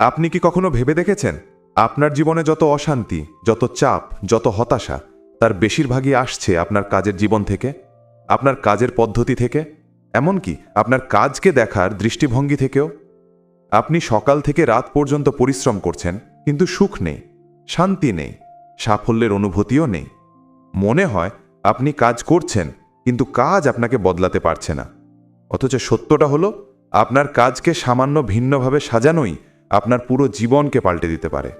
আপনি কি কখনো ভেবে দেখেছেন? আপনার জীবনে যত অশান্তি, যত চাপ, যত হতাশা, তার বেশিরভাগই আসছে আপনার কাজের জীবন থেকে? আপনার কাজের পদ্ধতি থেকে? এমনকি আপনার কাজকে দেখার দৃষ্টিভঙ্গি থেকেও? আপনি সকাল থেকে রাত পর্যন্ত পরিশ্রম করছেন, কিন্তু সুখ নেই, শান্তি নেই, সাফল্যের অনুভূতিও নেই। মনে হয় আপনি কাজ করছেন, কিন্তু কাজ আপনাকে বদলাতে পারছে না। অথচ সত্যটা হলো, আপনার কাজকে সামান্য ভিন্নভাবে সাজানোই আপনার পুরো জীবনকে পাল্টে দিতে পারে।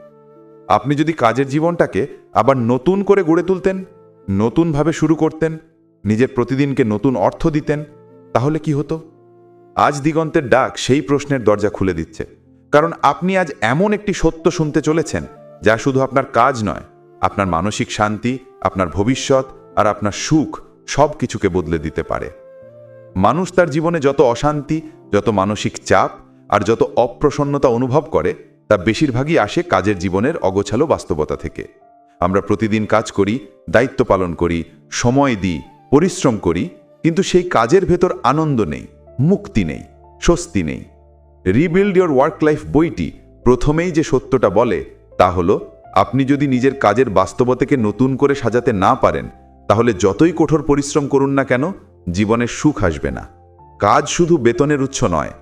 আপনি যদি কাজের জীবনটাকে আবার নতুন করে গড়ে তুলতেন, নতুনভাবে শুরু করতেন, নিজের প্রতিদিনকে নতুন অর্থ দিতেন, তাহলে কি হতো? আজ দিগন্তের ডাক সেই প্রশ্নের দরজা খুলে দিচ্ছে। কারণ আপনি আজ এমন একটি সত্য শুনতে চলেছেন, যা শুধু আপনার কাজ নয়, আপনার মানসিক শান্তি, আপনার ভবিষ্যৎ আর আপনার সুখ সব কিছুকে বদলে দিতে পারে। মানুষ তার জীবনে যত অশান্তি, যত মানসিক চাপ আর যত অপ্রসন্নতা অনুভব করে, তা বেশিরভাগই আসে কাজের জীবনের অগোছালো বাস্তবতা থেকে। আমরা প্রতিদিন কাজ করি, দায়িত্ব পালন করি, সময় দিই, পরিশ্রম করি, কিন্তু সেই কাজের ভেতর আনন্দ নেই, মুক্তি নেই, স্বস্তি নেই। রিবিল্ড ইয়োর ওয়ার্ক লাইফ বইটি প্রথমেই যে সত্যটা বলে, তা হলো, আপনি যদি নিজের কাজের বাস্তবতাকে নতুন করে সাজাতে না পারেন, তাহলে যতই কঠোর পরিশ্রম করুন না কেন জীবনে সুখ আসবে না। কাজ শুধু বেতনের উৎস নয়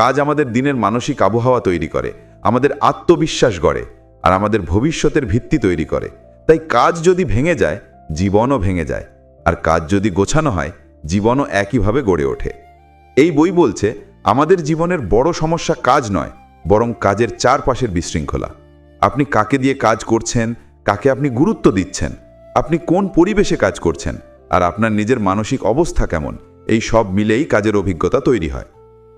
কাজ আমাদের দিনের মানসিক আবহাওয়া তৈরি করে, আমাদের আত্মবিশ্বাস গড়ে, আর আমাদের ভবিষ্যতের ভিত্তি তৈরি করে। তাই কাজ যদি ভেঙে যায়, জীবনও ভেঙে যায়, আর কাজ যদি গোছানো হয়, জীবনও একইভাবে গড়ে ওঠে। এই বই বলছে, আমাদের জীবনের বড় সমস্যা কাজ নয়, বরং কাজের চারপাশের বিশৃঙ্খলা। আপনি কাকে দিয়ে কাজ করছেন, কাকে আপনি গুরুত্ব দিচ্ছেন, আপনি কোন পরিবেশে কাজ করছেন, আর আপনার নিজের মানসিক অবস্থা কেমন, এই সব মিলেই কাজের অভিজ্ঞতা তৈরি হয়।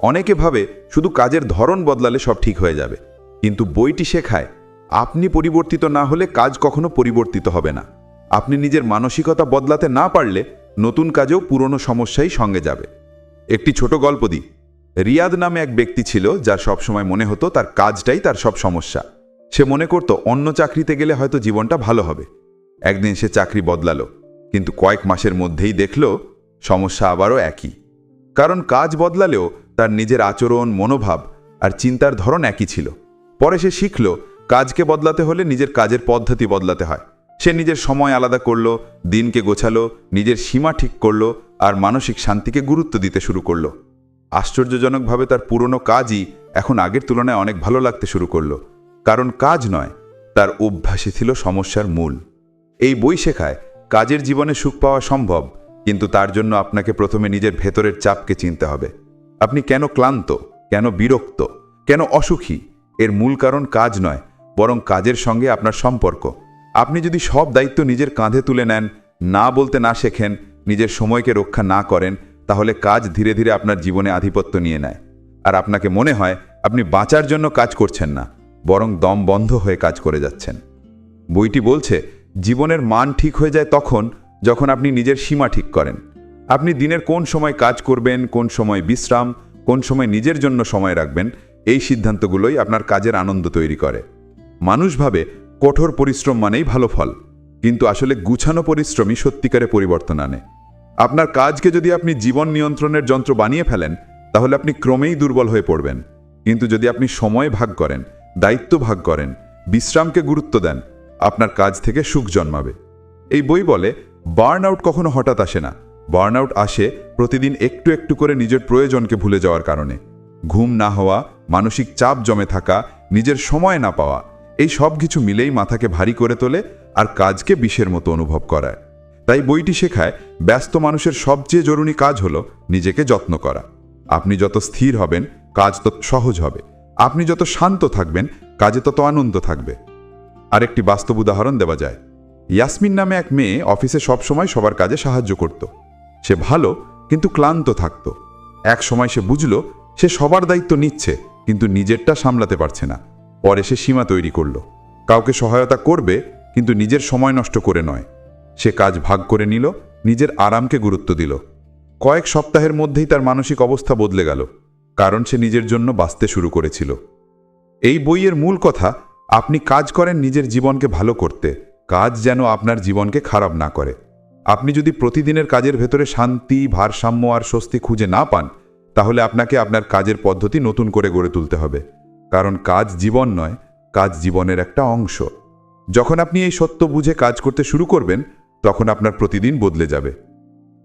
অনেকে ভাবে শুধু কাজের ধরন বদলালে সব ঠিক হয়ে যাবে। কিন্তু বইটি শেখায়, আপনি পরিবর্তিত না হলে কাজ কখনো পরিবর্তিত হবে না। আপনি নিজের মানসিকতা বদলাতে না পারলে নতুন কাজেও পুরনো সমস্যাই সঙ্গে যাবে। একটি ছোট গল্প দিই। রিয়াদ নামে এক ব্যক্তি ছিল যার সবসময় মনে হতো তার কাজটাই তার সব সমস্যা। সে মনে করত অন্য চাকরিতে গেলে হয়তো জীবনটা ভালো হবে। একদিন সে চাকরি বদলালো, কিন্তু কয়েক মাসের মধ্যেই দেখল সমস্যা আবারও একই। কারণ কাজ বদলালেও তার নিজের আচরণ, মনোভাব আর চিন্তার ধরন একই ছিল। পরে সে শিখল কাজকে বদলাতে হলে নিজের কাজের পদ্ধতি বদলাতে হয়। সে নিজের সময় আলাদা করল, দিনকে গোছালো, নিজের সীমা ঠিক করল আর মানসিক শান্তিকে গুরুত্ব দিতে শুরু করল। আশ্চর্যজনকভাবে তার পুরনো কাজই এখন আগের তুলনায় অনেক ভালো লাগতে শুরু করল। কারণ কাজ নয়, তার অভ্যাসই ছিল সমস্যার মূল। এই বই শেখায় কাজের জীবনে সুখ পাওয়া সম্ভব, কিন্তু তার জন্য আপনাকে প্রথমে নিজের ভেতরের চাপকে চিনতে হবে। আপনি কেন ক্লান্ত? কেন বিরক্ত? কেন অসুখী? এর মূল কারণ কাজ নয়, বরং কাজের সঙ্গে আপনার সম্পর্ক। আপনি যদি সব দায়িত্ব নিজের কাঁধে তুলে নেন, না বলতে না শেখেন, নিজের সময়কে রক্ষা না করেন, তাহলে কাজ ধীরে ধীরে আপনার জীবনে আধিপত্য নিয়ে নেয়। আর আপনাকে মনে হয়, আপনি বাঁচার জন্য কাজ করছেন না, বরং দম বন্ধ হয়ে কাজ করে যাচ্ছেন। বইটি বলছে, জীবনের মান ঠিক হয়ে যায় তখন, যখন আপনি নিজের সীমা ঠিক করেন। আপনি দিনের কোন সময় কাজ করবেন, কোন সময় বিশ্রাম, কোন সময় নিজের জন্য সময় রাখবেন, এই সিদ্ধান্তগুলোই আপনার কাজের আনন্দ তৈরি করে। মানুষ ভাবে কঠোর পরিশ্রম মানেই ভালো ফল, কিন্তু আসলে গুছানো পরিশ্রমই সত্যিকারে পরিবর্তন আনে। আপনার কাজকে যদি আপনি জীবন নিয়ন্ত্রণের যন্ত্র বানিয়ে ফেলেন, তাহলে আপনি ক্রমেই দুর্বল হয়ে পড়বেন। কিন্তু যদি আপনি সময় ভাগ করেন, দায়িত্ব ভাগ করেন, বিশ্রামকে গুরুত্ব দেন, আপনার কাজ থেকে সুখ জন্মাবে। এই বই বলে বার্ন আউট কখনো হঠাৎ আসে না। বার্ন আউট আসে প্রতিদিন একটু একটু করে নিজের প্রয়োজনকে ভুলে যাওয়ার কারণে। ঘুম না হওয়া, মানসিক চাপ জমে থাকা, নিজের সময় না পাওয়া, এই সব কিছু মিলেই মাথাকে ভারী করে তোলে আর কাজকে বিষের মতো অনুভব করায়। তাই বইটি শেখায়, ব্যস্ত মানুষের সবচেয়ে জরুরি কাজ হলো নিজেকে যত্ন করা। আপনি যত স্থির হবেন, কাজ তত সহজ হবে। আপনি যত শান্ত থাকবেন, কাজে তত আনন্দ থাকবে। আরেকটি বাস্তব উদাহরণ দেওয়া যায়। ইয়াসমিন নামে এক মেয়ে অফিসে সবসময় সবার কাজে সাহায্য করত। সে ভালো, কিন্তু ক্লান্ত থাকত। এক সময় সে বুঝল, সে সবার দায়িত্ব নিচ্ছে, কিন্তু নিজেরটা সামলাতে পারছে না। পরে সে সীমা তৈরি করল। কাউকে সহায়তা করবে, কিন্তু নিজের সময় নষ্ট করে নয়। সে কাজ ভাগ করে নিল, নিজের আরামকে গুরুত্ব দিল। কয়েক সপ্তাহের মধ্যেই তার মানসিক অবস্থা বদলে গেল, কারণ সে নিজের জন্য বাঁচতে শুরু করেছিল। এই বইয়ের মূল কথা, আপনি কাজ করেন নিজের জীবনকে ভালো করতে, কাজ যেন আপনার জীবনকে খারাপ না করে। আপনি যদি প্রতিদিনের কাজের ভেতরে শান্তি, ভারসাম্য আর স্বস্তি খুঁজে না পান, তাহলে আপনাকে আপনার কাজের পদ্ধতি নতুন করে গড়ে তুলতে হবে। কারণ কাজ জীবন নয়, কাজ জীবনের একটা অংশ। যখন আপনি এই সত্য বুঝে কাজ করতে শুরু করবেন, তখন আপনার প্রতিদিন বদলে যাবে।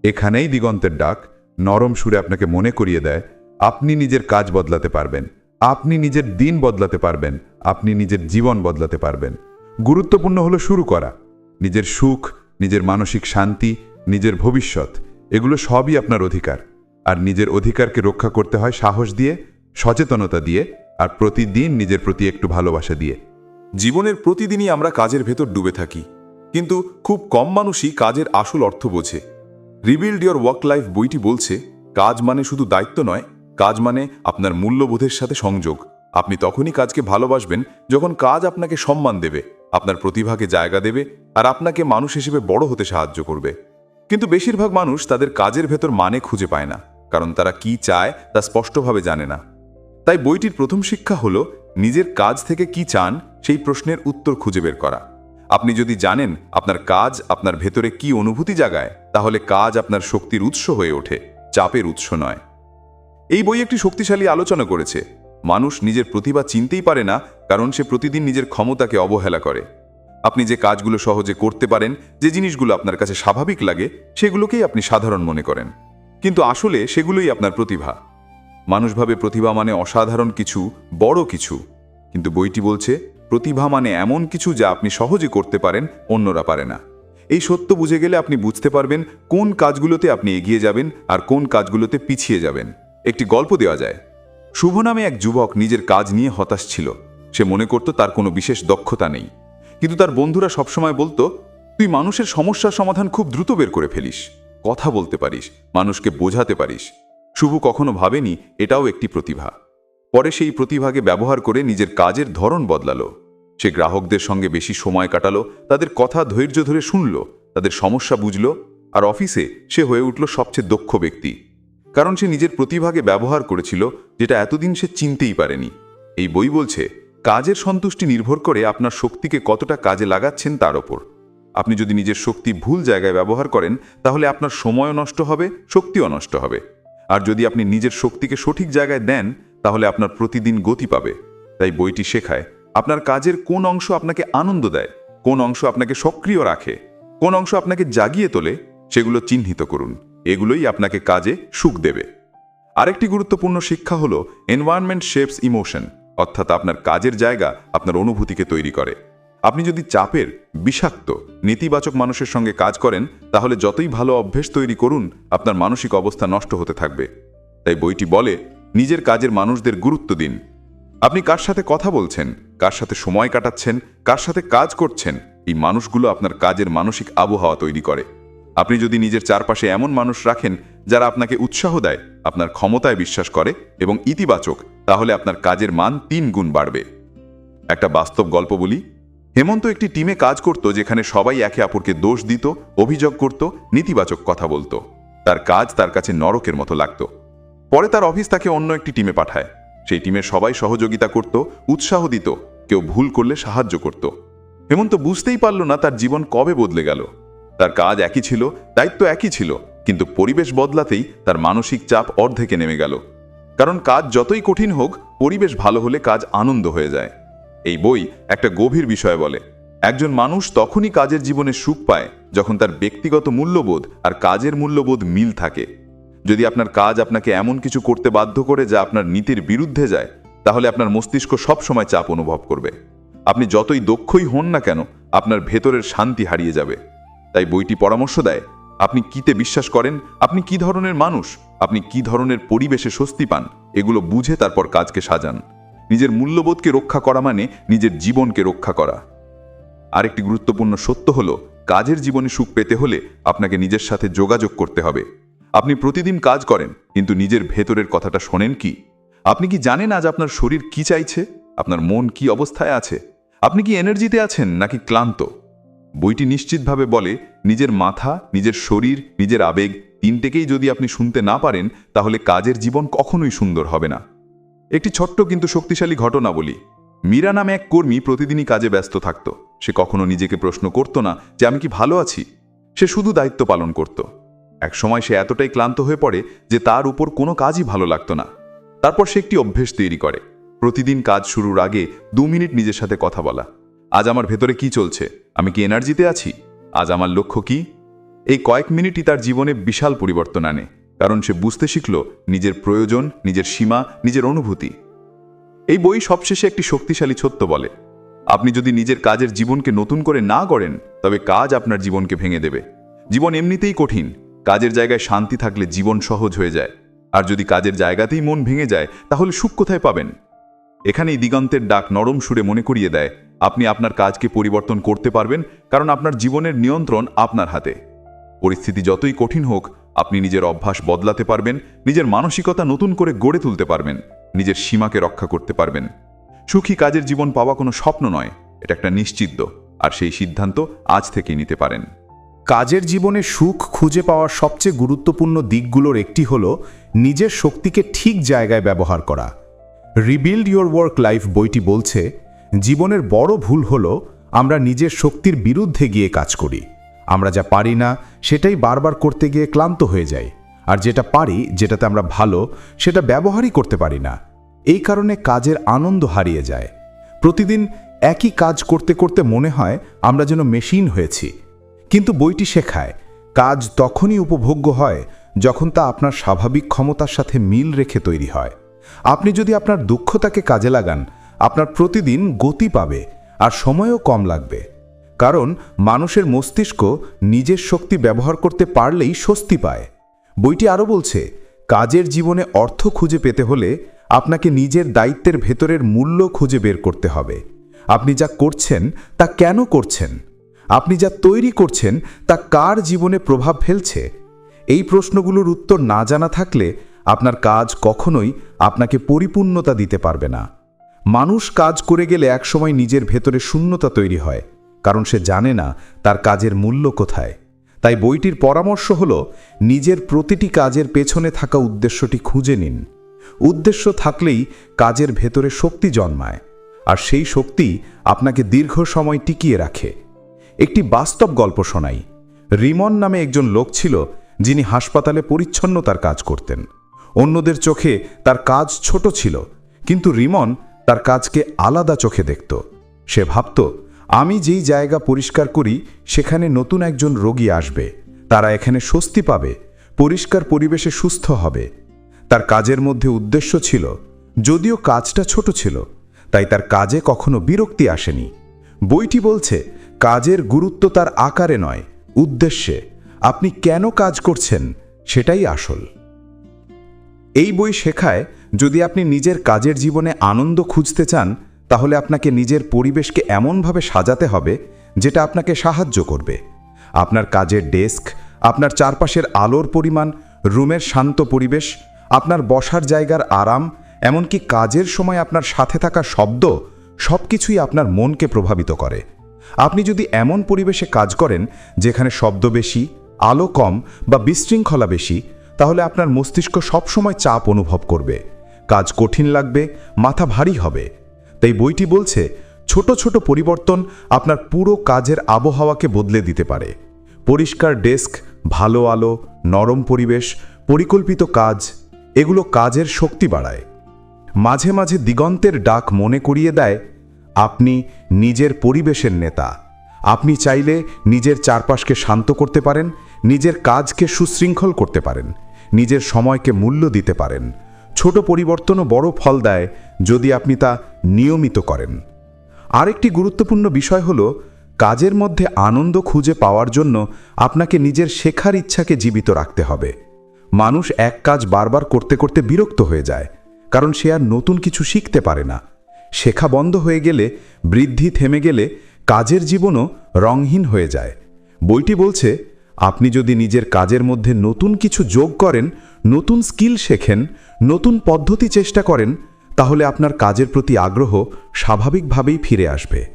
এখানেই দিগন্তের ডাক, নরম সুরে আপনাকে মনে করিয়ে দেয়, আপনি নিজের কাজ বদলাতে পারবেন। আপনি নিজের দিন বদলাতে পারবেন, আপনি নিজের জীবন বদলাতে পারবেন। গুরুত্বপূর্ণ হলো শুরু করা। নিজের সুখ নিজের মানসিক শান্তি, নিজের ভবিষ্যৎ, এগুলো সবই আপনার অধিকার। আর নিজের অধিকারকে রক্ষা করতে হয় সাহস দিয়ে, সচেতনতা দিয়ে, আর প্রতিদিন নিজের প্রতি একটু ভালোবাসা দিয়ে। জীবনের প্রতিদিনই আমরা কাজের ভেতর ডুবে থাকি। কিন্তু খুব কম মানুষই কাজের আসল অর্থ বোঝে। রিবিল্ড ইয়োর ওয়ার্ক লাইফ বইটি বলছে, কাজ মানে শুধু দায়িত্ব নয়, কাজ মানে আপনার মূল্যবোধের সাথে সংযোগ। আপনি তখনই কাজকে ভালোবাসবেন যখন কাজ আপনাকে সম্মান দেবে। আপনার প্রতিভাকে জায়গা দেবে আর আপনাকে মানুষ হিসেবে বড় হতে সাহায্য করবে। কিন্তু বেশিরভাগ মানুষ তাদের কাজের ভেতর মানে খুঁজে পায় না, কারণ তারা কি চায় তা স্পষ্টভাবে জানে না। তাই বইটির প্রথম শিক্ষা হলো, নিজের কাজ থেকে কি চান সেই প্রশ্নের উত্তর খুঁজে বের করা। আপনি যদি জানেন আপনার কাজ আপনার ভেতরে কি অনুভূতি জাগায়, তাহলে কাজ আপনার শক্তির উৎস হয়ে ওঠে, চাপের উৎস নয়। এই বই একটি শক্তিশালী আলোচনা করেছে মানুষ নিজের প্রতিভা চিনতেই পারে না, কারণ সে প্রতিদিন নিজের ক্ষমতাকে অবহেলা করে। আপনি যে কাজগুলো সহজে করতে পারেন, যে জিনিসগুলো আপনার কাছে স্বাভাবিক লাগে, সেগুলোকেই আপনি সাধারণ মনে করেন। কিন্তু আসলে সেগুলোই আপনার প্রতিভা। মানুষভাবে প্রতিভা মানে অসাধারণ কিছু, বড় কিছু। কিন্তু বইটি বলছে, প্রতিভা মানে এমন কিছু যা আপনি সহজে করতে পারেন, অন্যরা পারে না। এই সত্য বুঝে গেলে আপনি বুঝতে পারবেন কোন কাজগুলোতে আপনি এগিয়ে যাবেন আর কোন কাজগুলোতে পিছিয়ে যাবেন। একটি গল্প দেওয়া যায়। শুভ নামে এক যুবক নিজের কাজ নিয়ে হতাশ ছিল। সে মনে করত তার কোনো বিশেষ দক্ষতা নেই। কিন্তু তার বন্ধুরা সবসময় বলতো, তুই মানুষের সমস্যার সমাধান খুব দ্রুত বের করে ফেলিস। কথা বলতে পারিস, মানুষকে বোঝাতে পারিস শুভ কখনো ভাবেনি, এটাও একটি প্রতিভা। পরে সেই প্রতিভাকে ব্যবহার করে নিজের কাজের ধরন বদলালো। সে গ্রাহকদের সঙ্গে বেশি সময় কাটালো, তাদের কথা ধৈর্য ধরে শুনল, তাদের সমস্যা বুঝল, আর অফিসে সে হয়ে উঠল সবচেয়ে দক্ষ ব্যক্তি। কারণ সে নিজের প্রতিভাকে ব্যবহার করেছিল, যেটা এতদিন সে চিনতেই পারেনি। এই বই বলছে, কাজের সন্তুষ্টি নির্ভর করে আপনার শক্তিকে কতটা কাজে লাগাচ্ছেন তার ওপর। আপনি যদি নিজের শক্তি ভুল জায়গায় ব্যবহার করেন, তাহলে আপনার সময়ও নষ্ট হবে, শক্তিও নষ্ট হবে। আর যদি আপনি নিজের শক্তিকে সঠিক জায়গায় দেন, তাহলে আপনার প্রতিদিন গতি পাবে। তাই বইটি শেখায়, আপনার কাজের কোন অংশ আপনাকে আনন্দ দেয়, কোন অংশ আপনাকে সক্রিয় রাখে, কোন অংশ আপনাকে জাগিয়ে তোলে, সেগুলো চিহ্নিত করুন। এগুলোই আপনাকে কাজে সুখ দেবে। আরেকটি গুরুত্বপূর্ণ শিক্ষা হলো এনভায়রনমেন্ট শেপস ইমোশন অর্থাৎ আপনার কাজের জায়গা আপনার অনুভূতিকে তৈরি করে। আপনি যদি চাপের, বিষাক্ত, নেতিবাচক মানুষের সঙ্গে কাজ করেন, তাহলে যতই ভালো অভ্যেস তৈরি করুন, আপনার মানসিক অবস্থা নষ্ট হতে থাকবে। তাই বইটি বলে, নিজের কাজের মানুষদের গুরুত্ব দিন। আপনি কার সাথে কথা বলছেন, কার সাথে সময় কাটাচ্ছেন, কার সাথে কাজ করছেন, এই মানুষগুলো আপনার কাজের মানসিক আবহাওয়া তৈরি করে। আপনি যদি নিজের চারপাশে এমন মানুষ রাখেন যারা আপনাকে উৎসাহ দেয়, আপনার ক্ষমতায় বিশ্বাস করে এবং ইতিবাচক, তাহলে আপনার কাজের মান তিন গুণ বাড়বে। একটা বাস্তব গল্প বলি। হেমন্ত একটি টিমে কাজ করত যেখানে সবাই একে অপরকে দোষ দিত, অভিযোগ করত, নেতিবাচক কথা বলতো। তার কাজ তার কাছে নরকের মতো লাগত। পরে তার অফিস তাকে অন্য একটি টিমে পাঠায়। সেই টিমের সবাই সহযোগিতা করত, উৎসাহ দিত, কেউ ভুল করলে সাহায্য করত। হেমন্ত বুঝতেই পারল না তার জীবন কবে বদলে গেল। তার কাজ একই ছিল, দায়িত্ব একই ছিল, কিন্তু পরিবেশ বদলাতেই তার মানসিক চাপ অর্ধেকে নেমে গেল। কারণ কাজ যতই কঠিন হোক, পরিবেশ ভালো হলে কাজ আনন্দ হয়ে যায়। এই বই একটা গভীর বিষয় বলে। একজন মানুষ তখনই কাজের জীবনে সুখ পায় যখন তার ব্যক্তিগত মূল্যবোধ আর কাজের মূল্যবোধ মিল থাকে। যদি আপনার কাজ আপনাকে এমন কিছু করতে বাধ্য করে যা আপনার নীতির বিরুদ্ধে যায়, তাহলে আপনার মস্তিষ্ক সবসময় চাপ অনুভব করবে। আপনি যতই দক্ষই হন না কেন, আপনার ভেতরের শান্তি হারিয়ে যাবে। তাই বইটি পরামর্শ দেয়, আপনি কিতে বিশ্বাস করেন? আপনি কি ধরনের মানুষ? আপনি কি ধরনের পরিবেশে স্বস্তি পান? এগুলো বুঝে তারপর কাজকে সাজান। নিজের মূল্যবোধকে রক্ষা করা মানে নিজের জীবনকে রক্ষা করা। আরেকটি গুরুত্বপূর্ণ সত্য হলো, কাজের জীবনে সুখ পেতে হলে আপনাকে নিজের সাথে যোগাযোগ করতে হবে। আপনি প্রতিদিন কাজ করেন, কিন্তু নিজের ভেতরের কথাটা শোনেন কি? আপনি কি জানেন আজ আপনার শরীর কি চাইছে? আপনার মন কি অবস্থায় আছে? আপনি কি এনার্জিতে আছেন নাকি ক্লান্ত? বইটি নিশ্চিতভাবে বলে, নিজের মাথা, নিজের শরীর, নিজের আবেগ তিনটেকেই যদি আপনি শুনতে না পারেন, তাহলে কাজের জীবন কখনোই সুন্দর হবে না। একটি ছোট্ট কিন্তু শক্তিশালী ঘটনা বলি মীরা নামে এক কর্মী প্রতিদিনই কাজে ব্যস্ত থাকত। সে কখনো নিজেকে প্রশ্ন করত না যে, আমি কি ভালো আছি? সে শুধু দায়িত্ব পালন করত। এক সময় সে এতটাই ক্লান্ত হয়ে পড়ে যে, তার উপর কোনো কাজই ভালো লাগতো না। তারপর সে একটি অভ্যেস তৈরি করে। প্রতিদিন কাজ শুরুর আগে দু মিনিট নিজের সাথে কথা বলা। আজ আমার ভেতরে কি চলছে? আমি কি এনার্জিতে আছি? আজ আমার লক্ষ্য কি? এই কয়েক মিনিটই তার জীবনে বিশাল পরিবর্তন আনে, কারণ সে বুঝতে শিখল নিজের প্রয়োজন, নিজের সীমা, নিজের অনুভূতি। এই বই সবশেষে একটি শক্তিশালী সত্য বলে, আপনি যদি নিজের কাজের জীবনকে নতুন করে না করেন তবে কাজ আপনার জীবনকে ভেঙে দেবে। জীবন এমনিতেই কঠিন, কাজের জায়গায় শান্তি থাকলে জীবন সহজ হয়ে যায়। আর যদি কাজের জায়গাতেই মন ভেঙে যায়, তাহলে সুখ কোথায় পাবেন? এখানেই দিগন্তের ডাক নরম সুরে মনে করিয়ে দেয়, আপনি আপনার কাজকে পরিবর্তন করতে পারবেন, কারণ আপনার জীবনের নিয়ন্ত্রণ আপনার হাতে। পরিস্থিতি যতই কঠিন হোক, আপনি নিজের অভ্যাস বদলাতে পারবেন, নিজের মানসিকতা নতুন করে গড়ে তুলতে পারবেন, নিজের সীমাকে রক্ষা করতে পারবেন। সুখী কাজের জীবন পাওয়া কোনো স্বপ্ন নয়, এটা একটা নিশ্চিত আর সেই সিদ্ধান্ত আজ থেকেই নিতে পারেন। কাজের জীবনে সুখ খুঁজে পাওয়ার সবচেয়ে গুরুত্বপূর্ণ দিকগুলোর একটি হল নিজের শক্তিকে ঠিক জায়গায় ব্যবহার করা। রিবিল্ড ইয়োর ওয়ার্ক লাইফ বইটি বলছে, জীবনের বড় ভুল হল আমরা নিজের শক্তির বিরুদ্ধে গিয়ে কাজ করি। আমরা যা পারি না, সেটাই বারবার করতে গিয়ে ক্লান্ত হয়ে যাই। আর যেটা পারি, যেটাতে আমরা ভালো, সেটা ব্যবহারই করতে পারি না। এই কারণে কাজের আনন্দ হারিয়ে যায়। প্রতিদিন একই কাজ করতে করতে মনে হয় আমরা যেন মেশিন হয়েছি। কিন্তু বইটি শেখায়, কাজ তখনই উপভোগ্য হয় যখন তা আপনার স্বাভাবিক ক্ষমতার সাথে মিল রেখে তৈরি হয়। আপনি যদি আপনার দুঃখতাকে কাজে লাগান, আপনার প্রতিদিন গতি পাবে আর সময়ও কম লাগবে। কারণ মানুষের মস্তিষ্ক নিজের শক্তি ব্যবহার করতে পারলেই স্বস্তি পায়। বইটি আরও বলছে, কাজের জীবনে অর্থ খুঁজে পেতে হলে আপনাকে নিজের দায়িত্বের ভেতরের মূল্য খুঁজে বের করতে হবে। আপনি যা করছেন, তা কেন করছেন? আপনি যা তৈরি করছেন, তা কার জীবনে প্রভাব ফেলছে? এই প্রশ্নগুলোর উত্তর না জানা থাকলে আপনার কাজ কখনোই আপনাকে পরিপূর্ণতা দিতে পারবে না। মানুষ কাজ করে গেলে একসময় নিজের ভেতরে শূন্যতা তৈরি হয়, কারণ সে জানে না তার কাজের মূল্য কোথায়। তাই বইটির পরামর্শ হল, নিজের প্রতিটি কাজের পেছনে থাকা উদ্দেশ্যটি খুঁজে নিন। উদ্দেশ্য থাকলেই কাজের ভেতরে শক্তি জন্মায়, আর সেই শক্তি আপনাকে দীর্ঘ সময় টিকিয়ে রাখে। একটি বাস্তব গল্প শোনাই। রিমন নামে একজন লোক ছিল, যিনি হাসপাতালে পরিচ্ছন্নতার কাজ করতেন। অন্যদের চোখে তার কাজ ছোট ছিল, কিন্তু রিমন তার কাজকে আলাদা চোখে দেখত। সে ভাবত, আমি যেই জায়গা পরিষ্কার করি, সেখানে নতুন একজন রোগী আসবে। তারা এখানে স্বস্তি পাবে, পরিষ্কার পরিবেশে সুস্থ হবে। তার কাজের মধ্যে উদ্দেশ্য ছিল, যদিও কাজটা ছোট ছিল, তাই তার কাজে কখনো বিরক্তি আসেনি। বইটি বলছে, কাজের গুরুত্ব তার আকারে নয়, উদ্দেশ্যে। আপনি কেন কাজ করছেন, সেটাই আসল। এই বই শেখায় যদি আপনি নিজের কাজের জীবনে আনন্দ খুঁজতে চান, তাহলে আপনাকে নিজের পরিবেশকে এমনভাবে সাজাতে হবে যেটা আপনাকে সাহায্য করবে। আপনার কাজের ডেস্ক, আপনার চারপাশের আলোর পরিমাণ, রুমের শান্ত পরিবেশ, আপনার বসার জায়গার আরাম, এমনকি কাজের সময় আপনার সাথে থাকা শব্দ সব কিছুই আপনার মনকে প্রভাবিত করে। আপনি যদি এমন পরিবেশে কাজ করেন, যেখানে শব্দ বেশি, আলো কম বা বিশৃঙ্খলা বেশি তাহলে আপনার মস্তিষ্ক সবসময় চাপ অনুভব করবে। কাজ কঠিন লাগবে, মাথা ভারী হবে। তাই বইটি বলছে, ছোট ছোট পরিবর্তন আপনার পুরো কাজের আবহাওয়াকে বদলে দিতে পারে। পরিষ্কার ডেস্ক, ভালো আলো, নরম পরিবেশ, পরিকল্পিত কাজ, এগুলো কাজের শক্তি বাড়ায়। মাঝে মাঝে দিগন্তের ডাক মনে করিয়ে দেয়, আপনি নিজের পরিবেশের নেতা। আপনি চাইলে নিজের চারপাশকে শান্ত করতে পারেন, নিজের কাজকে সুশৃঙ্খল করতে পারেন। নিজের সময়কে মূল্য দিতে পারেন। ছোট পরিবর্তনও বড় ফল দেয় যদি আপনি তা নিয়মিত করেন। আরেকটি গুরুত্বপূর্ণ বিষয় হল, কাজের মধ্যে আনন্দ খুঁজে পাওয়ার জন্য আপনাকে নিজের শেখার ইচ্ছাকে জীবিত রাখতে হবে। মানুষ এক কাজ বারবার করতে করতে বিরক্ত হয়ে যায়, কারণ সে আর নতুন কিছু শিখতে পারে না। শেখা বন্ধ হয়ে গেলে, বৃদ্ধি থেমে গেলে কাজের জীবনও রংহীন হয়ে যায়। বইটি বলছে আপনি যদি নিজের কাজের মধ্যে নতুন কিছু যোগ করেন, নতুন স্কিল শেখেন, নতুন পদ্ধতি চেষ্টা করেন, তাহলে আপনার কাজের প্রতি আগ্রহ স্বাভাবিকভাবেই ফিরে আসবে।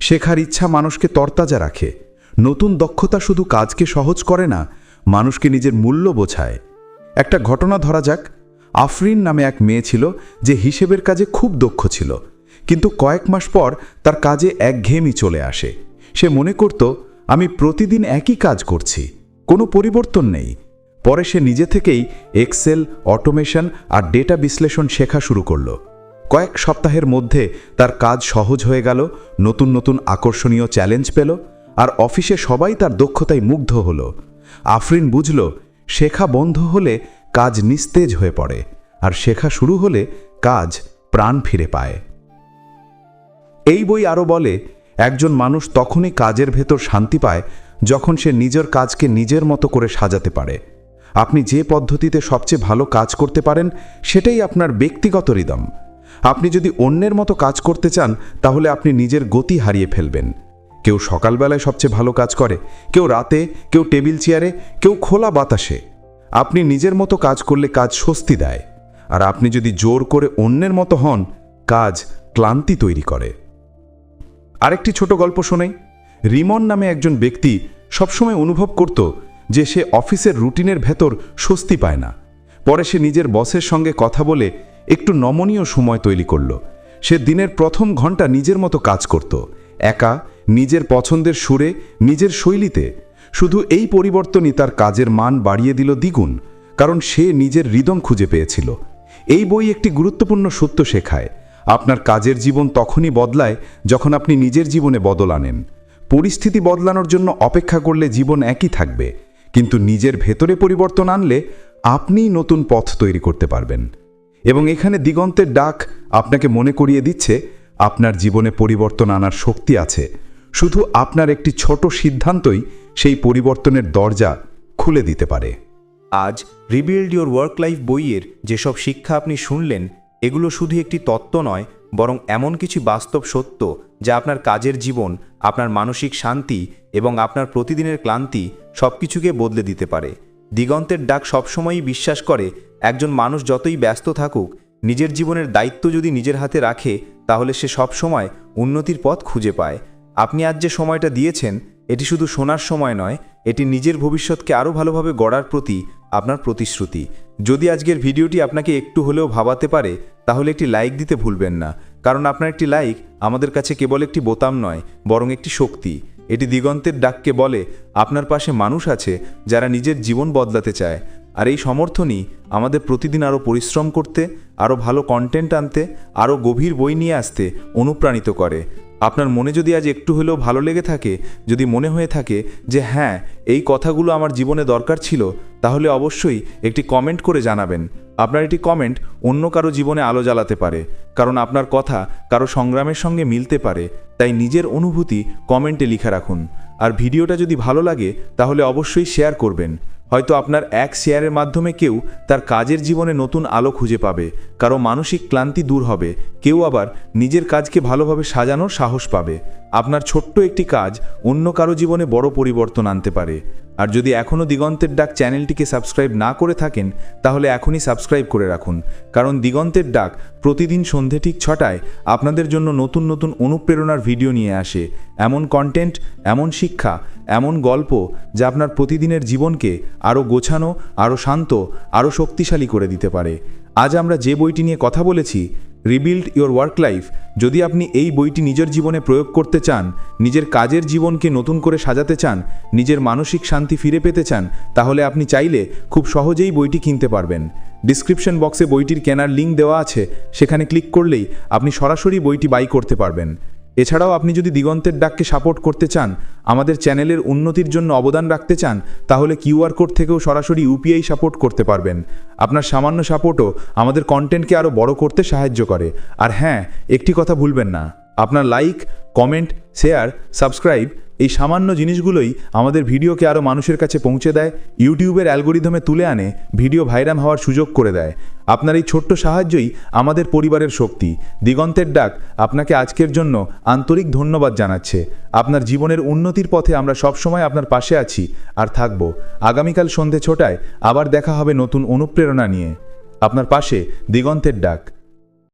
শেখার ইচ্ছা মানুষকে তরতাজা রাখে। নতুন দক্ষতা শুধু কাজকে সহজ করে না, মানুষকে নিজের মূল্য বোঝায়। একটা ঘটনা ধরা যাক। আফরিন নামে এক মেয়ে ছিল যে হিসেবের কাজে খুব দক্ষ ছিল। কিন্তু কয়েক মাস পর তার কাজে একঘেয়েমি চলে আসে। সে মনে করত আমি প্রতিদিন একই কাজ করছি, কোনো পরিবর্তন নেই। পরে সে নিজে থেকেই এক্সেল, অটোমেশন আর ডেটা বিশ্লেষণ শেখা শুরু করল। কয়েক সপ্তাহের মধ্যে তার কাজ সহজ হয়ে গেল, নতুন নতুন আকর্ষণীয় চ্যালেঞ্জ পেল আর অফিসে সবাই তার দক্ষতায় মুগ্ধ হলো। আফরিন বুঝল, শেখা বন্ধ হলে কাজ নিস্তেজ হয়ে পড়ে আর শেখা শুরু হলে কাজ প্রাণ ফিরে পায়। এই বই আরও বলে একজন মানুষ তখনই কাজের ভেতর শান্তি পায় যখন সে নিজের কাজকে নিজের মতো করে সাজাতে পারে। আপনি যে পদ্ধতিতে সবচেয়ে ভালো কাজ করতে পারেন, সেটাই আপনার ব্যক্তিগত রিদম। আপনি যদি অন্যের মতো কাজ করতে চান, তাহলে আপনি নিজের গতি হারিয়ে ফেলবেন। কেউ সকালবেলায় সবচেয়ে ভালো কাজ করে, কেউ রাতে, কেউ টেবিল চেয়ারে, কেউ খোলা বাতাসে। আপনি নিজের মতো কাজ করলে কাজ স্বস্তি দেয়। আর আপনি যদি জোর করে অন্যের মতো হন, কাজ ক্লান্তি তৈরি করে। আরেকটি ছোট গল্প শোনাই। রিমন নামে একজন ব্যক্তি সবসময় অনুভব করত যে সে অফিসের রুটিনের ভেতর স্বস্তি পায় না। পরে সে নিজের বসের সঙ্গে কথা বলে একটু নমনীয় সময় তৈরি করল। সে দিনের প্রথম ঘণ্টা নিজের মতো কাজ করত। একা, নিজের পছন্দের সুরে, নিজের শৈলীতে। শুধু এই পরিবর্তনই তার কাজের মান বাড়িয়ে দিল দ্বিগুণ, কারণ সে নিজের হৃদম খুঁজে পেয়েছিল। এই বই একটি গুরুত্বপূর্ণ সত্য শেখায়। আপনার কাজের জীবন তখনই বদলায় যখন আপনি নিজের জীবনে বদল আনেন। পরিস্থিতি বদলানোর জন্য অপেক্ষা করলে জীবন একই থাকবে, কিন্তু নিজের ভেতরে পরিবর্তন আনলে আপনিই নতুন পথ তৈরি করতে পারবেন। এবং এখানে দিগন্তের ডাক আপনাকে মনে করিয়ে দিচ্ছে, আপনার জীবনে পরিবর্তন আনার শক্তি আছে। শুধু আপনার একটি ছোট সিদ্ধান্তই সেই পরিবর্তনের দরজা খুলে দিতে পারে। আজ রিবিল্ড ইউর ওয়ার্ক লাইফ বইয়ের যেসব শিক্ষা আপনি শুনলেন এগুলো শুধু একটি তত্ত্ব নয়, বরং এমন কিছু বাস্তব সত্য যা আপনার কাজের জীবন, আপনার মানসিক শান্তি এবং আপনার প্রতিদিনের ক্লান্তি সব কিছুকে বদলে দিতে পারে। দিগন্তের ডাক সবসময়ই বিশ্বাস করে, একজন মানুষ যতই ব্যস্ত থাকুক, নিজের জীবনের দায়িত্ব যদি নিজের হাতে রাখে, তাহলে সে সবসময় উন্নতির পথ খুঁজে পায়। আপনি আজ যে সময়টা দিয়েছেন এটি শুধু শোনার সময় নয়, এটি নিজের ভবিষ্যৎকে আরও ভালোভাবে গড়ার প্রতি আপনার প্রতিশ্রুতি। যদি আজকের ভিডিওটি আপনাকে একটু হলেও ভাবাতে পারে, তাহলে একটি লাইক দিতে ভুলবেন না, কারণ আপনার একটি লাইক আমাদের কাছে কেবল একটি বোতাম নয়, বরং একটি শক্তি। এটি দিগন্তের ডাককে বলে, আপনার পাশে মানুষ আছে যারা নিজের জীবন বদলাতে চায়। আর এই সমর্থনই আমাদের প্রতিদিন আরও পরিশ্রম করতে, আরও ভালো কন্টেন্ট আনতে, আরও গভীর বই নিয়ে আসতে অনুপ্রাণিত করে। আপনার মনে যদি আজ একটু হলেও ভালো লেগে থাকে, যদি মনে হয়ে থাকে যে হ্যাঁ এই কথাগুলো আমার জীবনে দরকার ছিল, তাহলে অবশ্যই একটি কমেন্ট করে জানাবেন। আপনার এটি কমেন্ট অন্য কারও জীবনে আলো জ্বালাতে পারে, কারণ আপনার কথা কারও সংগ্রামের সঙ্গে মিলতে পারে, তাই নিজের অনুভূতি কমেন্টে লিখে রাখুন। আর ভিডিওটা যদি ভালো লাগে, তাহলে অবশ্যই শেয়ার করবেন। হয়তো আপনার এক শেয়ারের মাধ্যমে কেউ তার কাজের জীবনে নতুন আলো খুঁজে পাবে, কারও মানসিক ক্লান্তি দূর হবে, কেউ আবার নিজের কাজকে ভালোভাবে সাজানোর সাহস পাবে। আপনার ছোট্ট একটি কাজ অন্য কারও জীবনে বড় পরিবর্তন আনতে পারে। আর যদি এখনও দিগন্তের ডাক চ্যানেলটিকে সাবস্ক্রাইব না করে থাকেন, তাহলে এখনই সাবস্ক্রাইব করে রাখুন। কারণ দিগন্তের ডাক প্রতিদিন সন্ধে ঠিক ছটায় আপনাদের জন্য নতুন নতুন অনুপ্রেরণার ভিডিও নিয়ে আসে। এমন কন্টেন্ট এমন শিক্ষা, এমন গল্প যা আপনার প্রতিদিনের জীবনকে আরও গোছানো আরও শান্ত আরও শক্তিশালী করে দিতে পারে। আজ আমরা যে বইটি নিয়ে কথা বলেছি রিবিল্ড ইওর ওয়ার্ক লাইফ। যদি আপনি এই বইটি নিজের জীবনে প্রয়োগ করতে চান, নিজের কাজের জীবনকে নতুন করে সাজাতে চান, নিজের মানসিক শান্তি ফিরে পেতে চান, তাহলে আপনি চাইলে খুব সহজেই বইটি কিনতে পারবেন। ডিসক্রিপশন বক্সে বইটির কেনার লিঙ্ক দেওয়া আছে, সেখানে ক্লিক করলেই আপনি সরাসরি বইটি বাই করতে পারবেন। এছাড়াও আপনি যদি দিগন্তের ডাককে সাপোর্ট করতে চান, আমাদের চ্যানেলের উন্নতির জন্য অবদান রাখতে চান, তাহলে কিউআর কোড থেকেও সরাসরি ইউপিআই সাপোর্ট করতে পারবেন। আপনার সামান্য সাপোর্টও আমাদের কন্টেন্টকে আরও বড় করতে সাহায্য করে। আর হ্যাঁ একটি কথা ভুলবেন না। আপনার লাইক কমেন্ট শেয়ার সাবস্ক্রাইব এই সামান্য জিনিসগুলোই আমাদের ভিডিওকে আরও মানুষের কাছে পৌঁছে দেয়, ইউটিউবের অ্যালগোরিদমে তুলে আনে, ভিডিও ভাইরাম হওয়ার সুযোগ করে দেয়। আপনার এই ছোট্ট সাহায্যই আমাদের পরিবারের শক্তি। দিগন্তের ডাক আপনাকে আজকের জন্য আন্তরিক ধন্যবাদ জানাচ্ছে। আপনার জীবনের উন্নতির পথে আমরা সবসময় আপনার পাশে আছি আর থাকব। আগামীকাল সন্ধে ছোটায় আবার দেখা হবে নতুন অনুপ্রেরণা নিয়ে। আপনার পাশে দিগন্তের ডাক।